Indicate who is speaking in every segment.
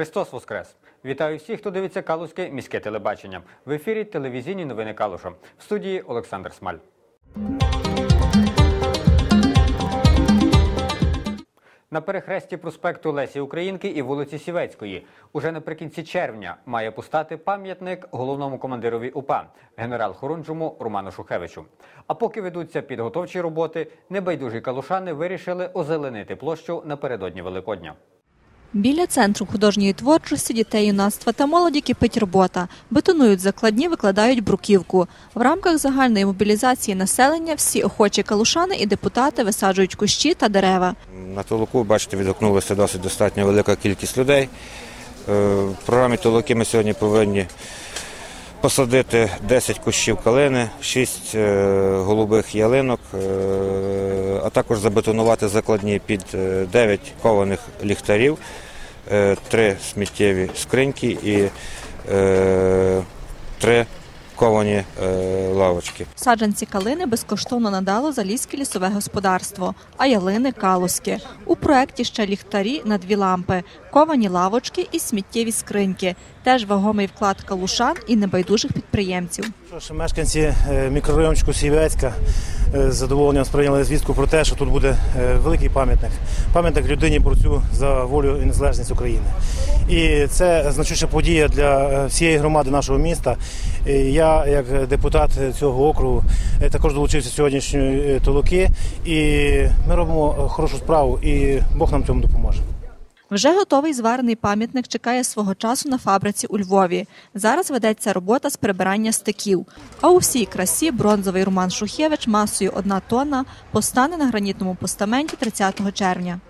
Speaker 1: Христос Воскрес! Вітаю всіх, хто дивиться Калузьке міське телебачення. В ефірі телевізійні новини Калуша. В студії Олександр Смаль. На перехресті проспекту Лесі Українки і вулиці Сівецької уже наприкінці червня має постати пам'ятник головному командирові УПА генерал-хорунжому Роману Шухевичу. А поки ведуться підготовчі роботи, небайдужі калушани вирішили озеленити площу напередодні Великодня.
Speaker 2: Біля центру художньої творчості дітей, юнацтва та молоді кипить робота. Бетонують закладні, викладають бруківку. В рамках загальної мобілізації населення всі охочі калушани і депутати висаджують кущі та дерева.
Speaker 3: На толоку, бачите, відгукнулася досить достатньо велика кількість людей. Е, В програмі толоки ми сьогодні повинні посадити 10 кущів калини, 6 голубих ялинок, е, а також забетонувати закладні під 9 кованих ліхтарів, 3 сміттєві скриньки і 3 ковані е, лавочки.
Speaker 2: Саджанці калини безкоштовно надало Залізьке лісове господарство, а ялини калузьке. У проєкті ще ліхтарі на дві лампи, ковані лавочки і сміттєві скриньки. Теж вагомий вклад калушан і небайдужих підприємців.
Speaker 4: Що мешканці е, мікрорайончику Сівецька е, з задоволенням сприйняли звістку про те, що тут буде е, великий пам'ятник. Пам'ятник людині борцю за волю і незалежність України. І це значуща подія для е, всієї громади нашого міста. І Я, як депутат цього округу, е, також долучився сьогоднішньої е, толоки. І ми робимо хорошу справу, і Бог нам цьому допоможе.
Speaker 2: Вже готовий зварений пам'ятник чекає свого часу на фабриці у Львові. Зараз ведеться робота з прибирання стиків. А у всій красі бронзовий Роман Шухевич масою одна тонна постане на гранітному постаменті 30 червня.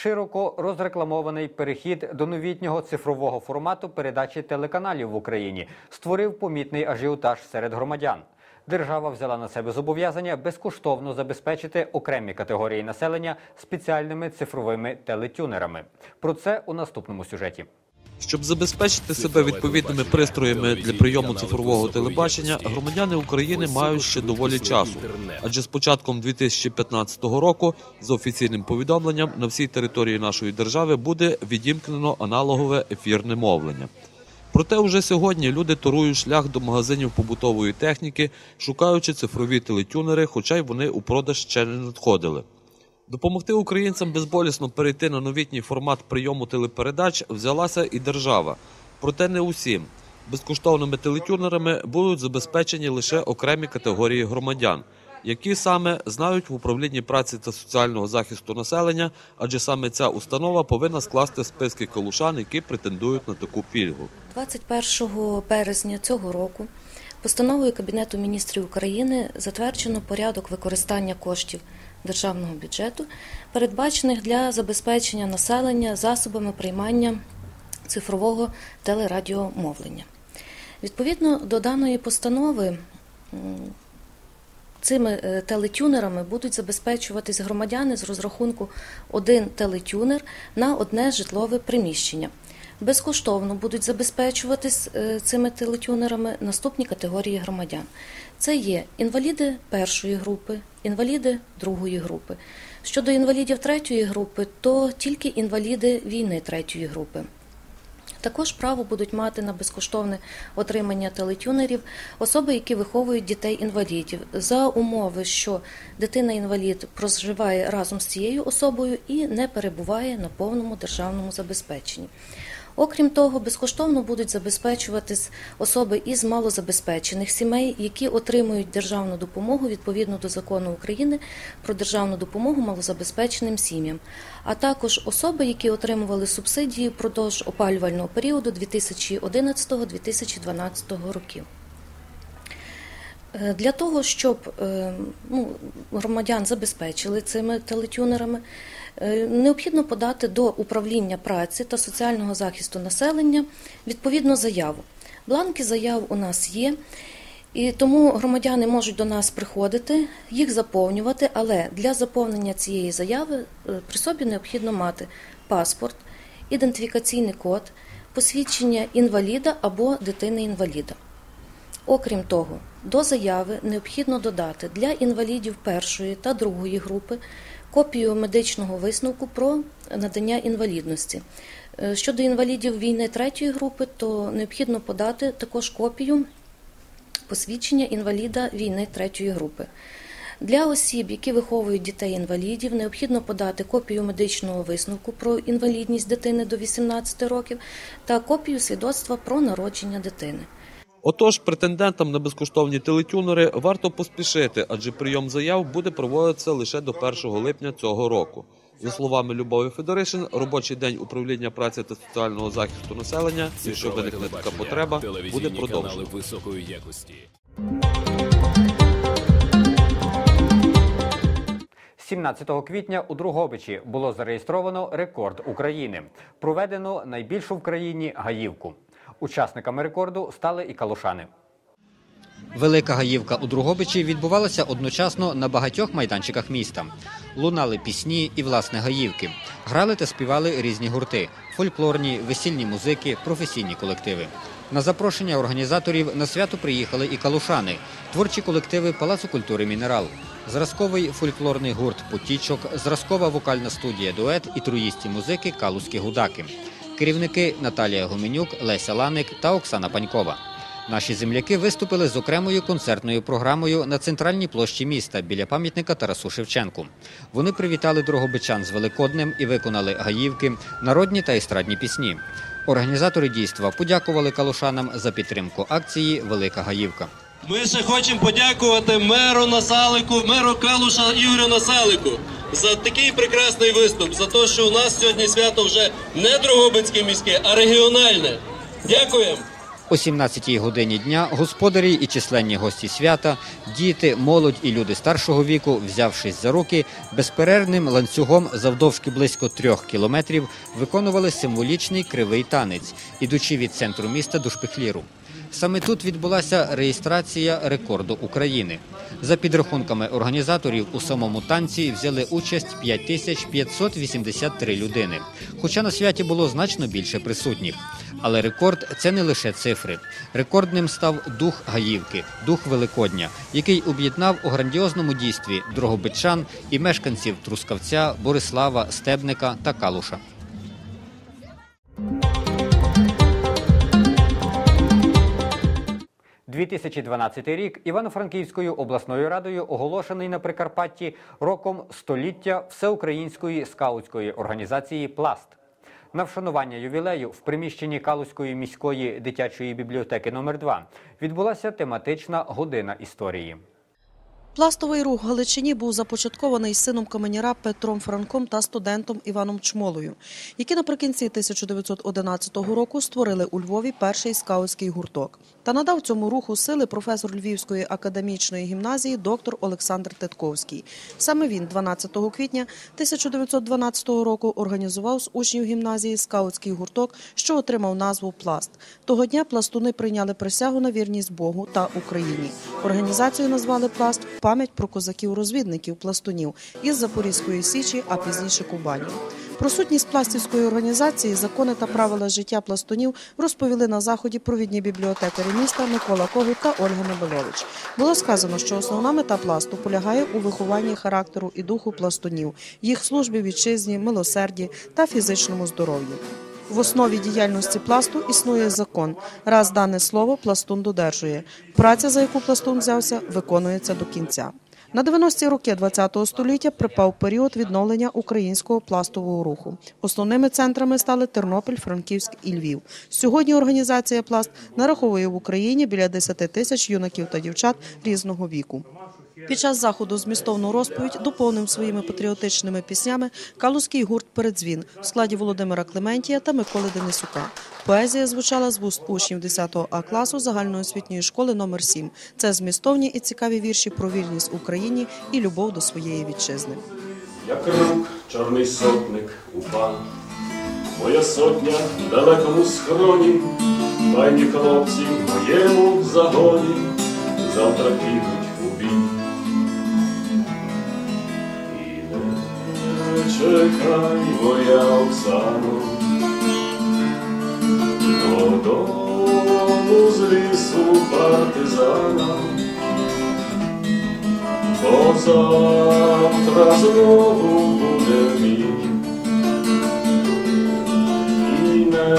Speaker 1: Широко розрекламований перехід до новітнього цифрового формату передачі телеканалів в Україні створив помітний ажіотаж серед громадян. Держава взяла на себе зобов'язання безкоштовно забезпечити окремі категорії населення спеціальними цифровими телетюнерами. Про це у наступному сюжеті.
Speaker 5: Щоб забезпечити себе відповідними пристроями для прийому цифрового телебачення, громадяни України мають ще доволі часу. Адже з початком 2015 року, за офіційним повідомленням, на всій території нашої держави буде відімкнено аналогове ефірне мовлення. Проте вже сьогодні люди торують шлях до магазинів побутової техніки, шукаючи цифрові телетюнери, хоча й вони у продаж ще не надходили. Допомогти українцям безболісно перейти на новітній формат прийому телепередач взялася і держава. Проте не усім. Безкоштовними телетюнерами будуть забезпечені лише окремі категорії громадян, які саме знають в управлінні праці та соціального захисту населення, адже саме ця установа повинна скласти списки калушан, які претендують на таку пільгу.
Speaker 6: 21 березня цього року постановою Кабінету міністрів України затверджено порядок використання коштів державного бюджету, передбачених для забезпечення населення засобами приймання цифрового телерадіомовлення. Відповідно до даної постанови, цими е, телетюнерами будуть забезпечуватись громадяни з розрахунку один телетюнер на одне житлове приміщення. Безкоштовно будуть забезпечуватись е, цими телетюнерами наступні категорії громадян. Це є інваліди першої групи, інваліди другої групи. Щодо інвалідів третьої групи, то тільки інваліди війни третьої групи. Також право будуть мати на безкоштовне отримання телетюнерів особи, які виховують дітей-інвалідів, за умови, що дитина-інвалід проживає разом з цією особою і не перебуває на повному державному забезпеченні. Окрім того, безкоштовно будуть забезпечуватись особи із малозабезпечених сімей, які отримують державну допомогу відповідно до закону України про державну допомогу малозабезпеченим сім'ям, а також особи, які отримували субсидії впродовж опалювального періоду 2011-2012 років. Е, Для того, щоб е, ну, громадян забезпечили цими телетюнерами, необхідно подати до управління праці та соціального захисту населення відповідну заяву. Бланки заяв у нас є, і тому громадяни можуть до нас приходити, їх заповнювати, але для заповнення цієї заяви е, при собі необхідно мати паспорт, ідентифікаційний код, посвідчення інваліда або дитини-інваліда. Окрім того, до заяви необхідно додати для інвалідів першої та другої групи копію медичного висновку про надання інвалідності. Е, Щодо інвалідів війни третьої групи, то необхідно подати також копію посвідчення інваліда війни третьої групи. Для осіб, які виховують дітей-інвалідів, необхідно подати копію медичного висновку про інвалідність дитини до 18 років та копію свідоцтва про народження дитини.
Speaker 5: Отож, претендентам на безкоштовні телетюнери варто поспішити, адже прийом заяв буде проводитися лише до 1 липня цього року. За словами Любові Федоришин, робочий день управління праці та соціального захисту населення, якщо виникне така потреба, буде продовжений.
Speaker 7: високої якості.
Speaker 1: 17 квітня у Другобичі було зареєстровано рекорд України. Проведено найбільшу в країні гаївку. Учасниками рекорду стали і калушани. Велика гаївка у Другобичі відбувалася одночасно на багатьох майданчиках міста. Лунали пісні і власне гаївки. Грали та співали різні гурти: фольклорні, весільні музики, професійні колективи. На запрошення організаторів на свято приїхали і калушани, творчі колективи Палацу культури Мінерал, зразковий фольклорний гурт Потічок, зразкова вокальна студія Дует і труїсті музики Калузькі гудаки. Керівники Наталія Гуменюк, Леся Ланик та Оксана Панькова. Наші земляки виступили з окремою концертною програмою на центральній площі міста біля пам'ятника Тарасу Шевченку. Вони привітали Дрогобичан з Великоднем і виконали гаївки, народні та естрадні пісні. Організатори дійства подякували калушанам за підтримку акції Велика Гаївка.
Speaker 8: Ми ще хочемо подякувати меру Насалику, меру Калуша Ігорю Насалику за такий прекрасний виступ, за те, що у нас сьогодні свято вже не Дрогобицьке міське, а регіональне. Дякуємо.
Speaker 1: О 17-й годині дня господарі і численні гості свята, діти, молодь і люди старшого віку, взявшись за руки, безперервним ланцюгом завдовжки близько трьох кілометрів виконували символічний кривий танець, ідучи від центру міста до шпихліру. Саме тут відбулася реєстрація рекорду України. За підрахунками організаторів, у самому танці взяли участь 5583 людини. Хоча на святі було значно більше присутніх. Але рекорд це не лише цифри. Рекордним став дух Гаївки, дух Великодня, який об'єднав у грандіозному дійстві дрогобичан і мешканців Трускавця, Борислава, Стебника та Калуша. 2012 рік Івано-Франківською обласною радою оголошений на Прикарпатті роком століття всеукраїнської скаутської організації Пласт. На вшанування ювілею в приміщенні Калузької міської дитячої бібліотеки номер 2 відбулася тематична година історії.
Speaker 9: Пластовий рух в Галичині був започаткований сином каменяра Петром Франком та студентом Іваном Чмолою, які наприкінці 1911 року створили у Львові перший скаутський гурток. Та надав цьому руху сили професор Львівської академічної гімназії доктор Олександр Тетковський. Саме він 12 квітня 1912 року організував з учнів гімназії скаутський гурток, що отримав назву Пласт. Того дня пластуни прийняли присягу на вірність Богу та Україні. Організацію назвали Пласт пам'ять про козаків-розвідників пластунів із Запорізької січі, а пізніше Кубані. Про сутність пластівської організації, закони та правила життя пластунів розповіли на заході провідні бібліотекарі міста Микола Когут та Ольга Небелович. Було сказано, що основна мета пласту полягає у вихованні характеру і духу пластунів, їх службі вітчизні, милосерді та фізичному здоров'ю. В основі діяльності пласту існує закон. Раз дане слово пластун додержує. Праця, за яку пластун взявся, виконується до кінця. На 90-ті роки ХХ століття припав період відновлення українського пластового руху. Основними центрами стали Тернопіль, Франківськ і Львів. Сьогодні організація пласт нараховує в Україні біля 10 тисяч юнаків та дівчат різного віку. Під час заходу змістовну розповідь доповнив своїми патріотичними піснями калузький гурт Передзвін в складі Володимира Клементія та Миколи Денисюка. Поезія звучала з вуст учнів 10 А класу загальноосвітньої школи номер 7 Це змістовні і цікаві вірші про вільність Україні і любов до своєї вітчизни.
Speaker 10: Як рук чорний сотник упав, моя сотня в далекому схроні, файні хлопці в моєму загоні, завтра підуть не чекай, моя Оксано, додому з лісу партизана. бо завтра знову буде мій. І не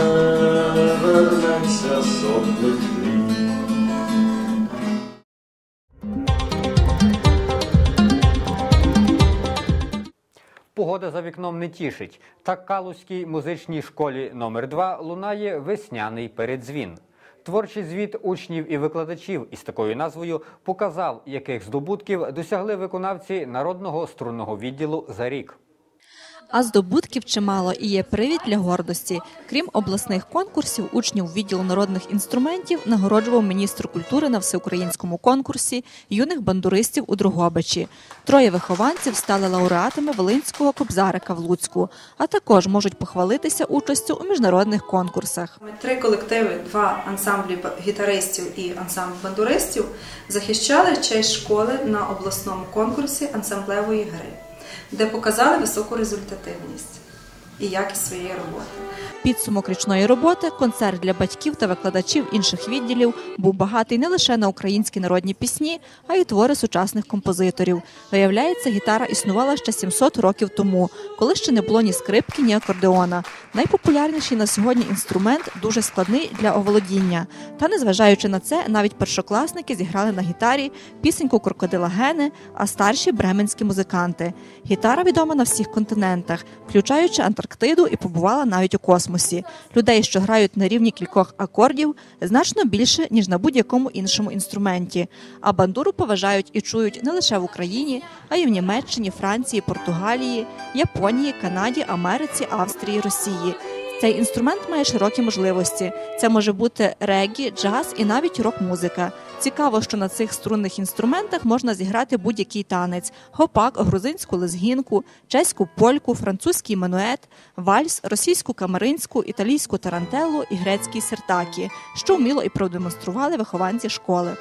Speaker 10: вернеться сотник літ.
Speaker 1: Погода за вікном не тішить. Так Калузькій музичній школі номер 2 лунає весняний передзвін. Творчий звіт учнів і викладачів із такою назвою показав, яких здобутків досягли виконавці народного струнного відділу за рік.
Speaker 2: А здобутків чимало і є привід для гордості. Крім обласних конкурсів, учнів відділу народних інструментів нагороджував міністр культури на всеукраїнському конкурсі юних бандуристів у Другобичі. Троє вихованців стали лауреатами Волинського кобзарика в Луцьку, а також можуть похвалитися участю у міжнародних конкурсах.
Speaker 7: Три колективи, два ансамблі гітаристів і ансамбль бандуристів захищали честь школи на обласному конкурсі ансамблевої гри, де показали високу результативність і якість своєї роботи.
Speaker 2: Підсумок річної роботи, концерт для батьків та викладачів інших відділів був багатий не лише на українські народні пісні, а й твори сучасних композиторів. Виявляється, гітара існувала ще 700 років тому, коли ще не було ні скрипки, ні акордеона. Найпопулярніший на сьогодні інструмент дуже складний для оволодіння. Та незважаючи на це, навіть першокласники зіграли на гітарі пісеньку крокодила Гени, а старші бременські музиканти. Гітара відома на всіх континентах, включаючи Антарктиду і побувала навіть у космосі. Людей, що грають на рівні кількох акордів, значно більше ніж на будь-якому іншому інструменті. А бандуру поважають і чують не лише в Україні, а й в Німеччині, Франції, Португалії, Японії, Канаді, Америці, Австрії, Росії. Цей інструмент має широкі можливості. Це може бути регі, джаз і навіть рок-музика. Цікаво, що на цих струнних інструментах можна зіграти будь-який танець: гопак, грузинську лезгінку, чеську польку, французький манует, вальс, російську камеринську, італійську тарантеллу і грецький сертакі, що вміло і продемонстрували вихованці школи.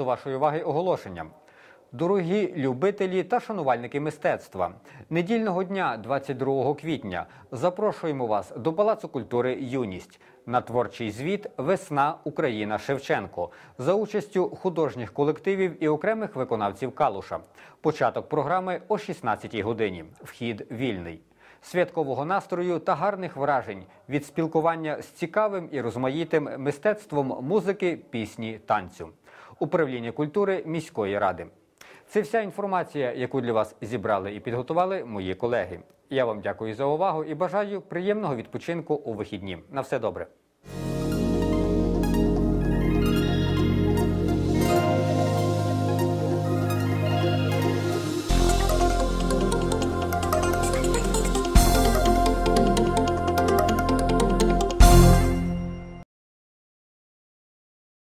Speaker 1: До вашої уваги оголошення. Дорогі любителі та шанувальники мистецтва, недільного дня, 22 квітня, запрошуємо вас до Палацу культури Юність на творчий звіт Весна Україна Шевченко за участю художніх колективів і окремих виконавців Калуша. Початок програми о 16-й годині. Вхід вільний. Святкового настрою та гарних вражень від спілкування з цікавим і розмаїтим мистецтвом музики, пісні, танцю. Управління культури міської ради. Це вся інформація, яку для вас зібрали і підготували мої колеги. Я вам дякую за увагу і бажаю приємного відпочинку у вихідні. На все добре.